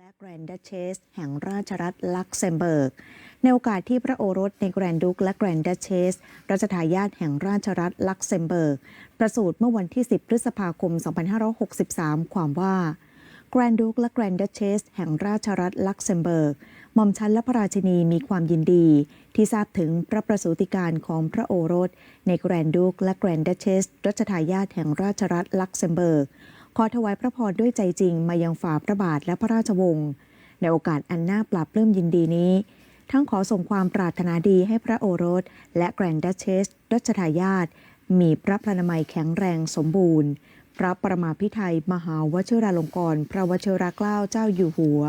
และแกรนด์ดัชเชสแห่งราชรัฐลักเซมเบิร์ก ในโอกาสที่พระโอรสในแกรนดุกและแกรนด์ดัชเชสรัชทายาทแห่งราชรัฐลักเซมเบิร์ก ประสูติเมื่อวันที่ 10 พฤษภาคม 2563 ความว่าแกรนดุกและแกรนด์ดัชเชสแห่งราชรัฐลักเซมเบิร์กหม่อมชันและพระราชินีมีความยินดี ที่ทราบถึงพระประสูติการของพระโอรส ในแกรนดุกและแกรนด์ดัชเชสรัชทายาทแห่งราชรัฐลักเซมเบิร์ก ขอถวายพระพรด้วยใจจริงมายังฝ่าพระบาทและพระราชวงศ์ในโอกาสอันน่าปราบปลื้มยินดีนี้ ทั้งขอส่งความปรารถนาดีให้พระโอรส และแกรนด์ดัชเชสรัชทายาทมีพระพลานามัยแข็งแรงสมบูรณ์ พระประมาพิไทยมหาวชิราลงกรณ์พระวชิรเกล้าเจ้าอยู่หัว